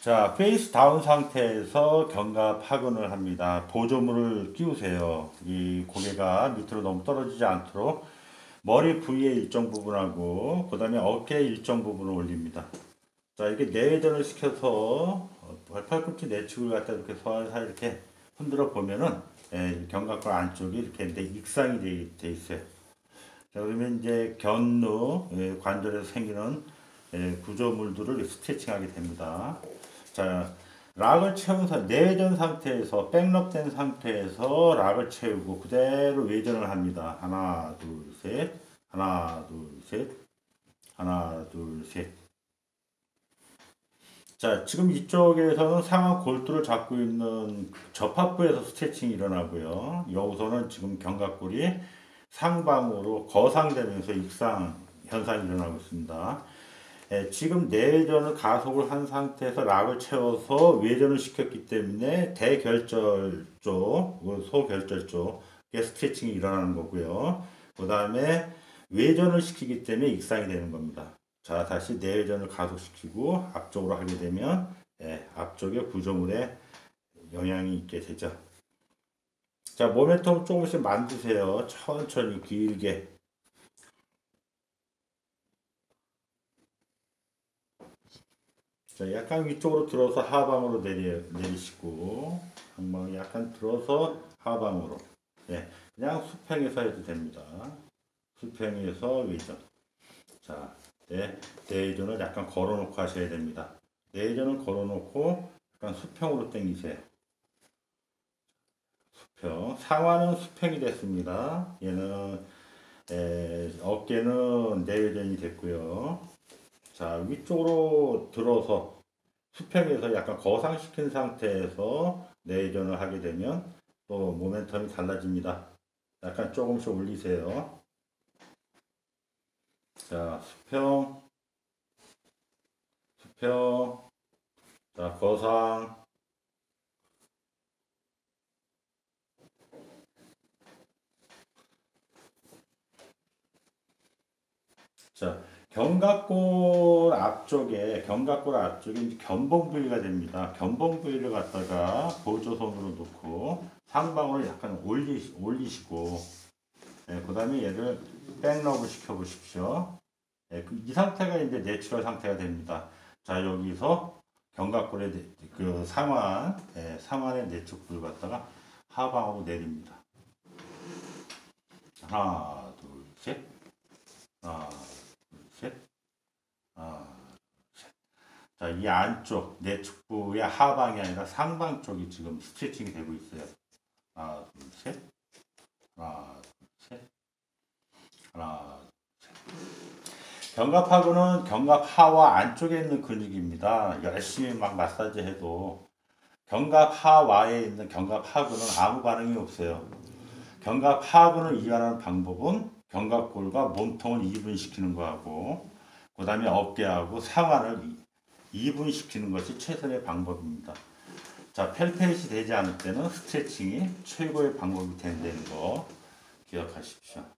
자, 페이스 다운 상태에서 견갑 하근을 합니다. 보조물을 끼우세요. 이 고개가 밑으로 너무 떨어지지 않도록 머리 부위의 일정 부분하고 그 다음에 어깨 일정 부분을 올립니다. 자, 이렇게 내회전을 시켜서 어, 팔꿈치 내측을 갖다 이렇게 살살 이렇게 흔들어 보면은 예, 견갑골 안쪽이 이렇게 내 익상이 돼, 돼 있어요. 자, 그러면 이제 견루 예, 관절에서 생기는 예, 구조물들을 스트레칭하게 됩니다. 자, 락을 채운 상 내전 상태에서 백럽된 상태에서 락을 채우고 그대로 외전을 합니다. 하나, 둘, 셋. 하나, 둘, 셋. 하나, 둘, 셋. 자, 지금 이쪽에서는 상하 골두를 잡고 있는 접합부에서 스트레칭이 일어나고요. 여기서는 지금 견갑골이 상방으로 거상되면서 익상 현상이 일어나고 있습니다. 예, 지금 내전을 가속을 한 상태에서 락을 채워서 외전을 시켰기 때문에 대결절 쪽, 그 소결절 쪽에 스트레칭이 일어나는 거고요. 그 다음에 외전을 시키기 때문에 익상이 되는 겁니다. 자, 다시 내외전을 가속시키고 앞쪽으로 하게 되면 예, 앞쪽의 구조물에 영향이 있게 되죠. 자, 모멘텀 조금씩 만드세요. 천천히 길게. 자, 약간 위쪽으로 들어서 하방으로 내리, 내리시고, 방망이 약간 들어서 하방으로. 예, 그냥 수평에서 해도 됩니다. 수평에서 위전. 자, 네, 내전을 약간 걸어놓고 하셔야 됩니다. 내전을 걸어놓고 약간 수평으로 당기세요. 수평. 상완은 수평이 됐습니다. 얘는 에, 어깨는 내전이 됐고요. 자, 위쪽으로 들어서 수평에서 약간 거상시킨 상태에서 내전을 하게 되면 또 모멘텀이 달라집니다. 약간 조금씩 올리세요. 자, 수평, 수평, 자, 거상, 자, 견갑골 앞쪽에 견갑골 앞쪽에 견봉 부위가 됩니다. 견봉 부위를 갖다가 보조선으로 놓고 상방으로 약간 올리 올리시고 네, 그 다음에 얘를 백러브 시켜 보십시오. 네, 그이 상태가 이제 내추럴 상태가 됩니다. 자 여기서 견갑골의 그 상완 네, 상완의 내측부를 갖다가 하방으로 내립니다. 하나 둘 셋. 하나 셋. 하나, 셋. 자, 이 안쪽, 내축부의 하방이 아니라 상방 쪽이 지금 스트레칭이 되고 있어요. 하나, 둘, 셋. 하나, 둘, 셋. 하나, 둘, 셋. 견갑하고는 견갑 하와 안쪽에 있는 근육입니다. 열심히 막 마사지 해도 견갑 하와에 있는 견갑 하근은 아무 반응이 없어요. 견갑 하근을 이완하는 방법은 견갑골과 몸통을 이분시키는 거하고 그 다음에 어깨하고 상완을 이분시키는 것이 최선의 방법입니다. 자, 펠페이시 되지 않을 때는 스트레칭이 최고의 방법이 된다는 거 기억하십시오.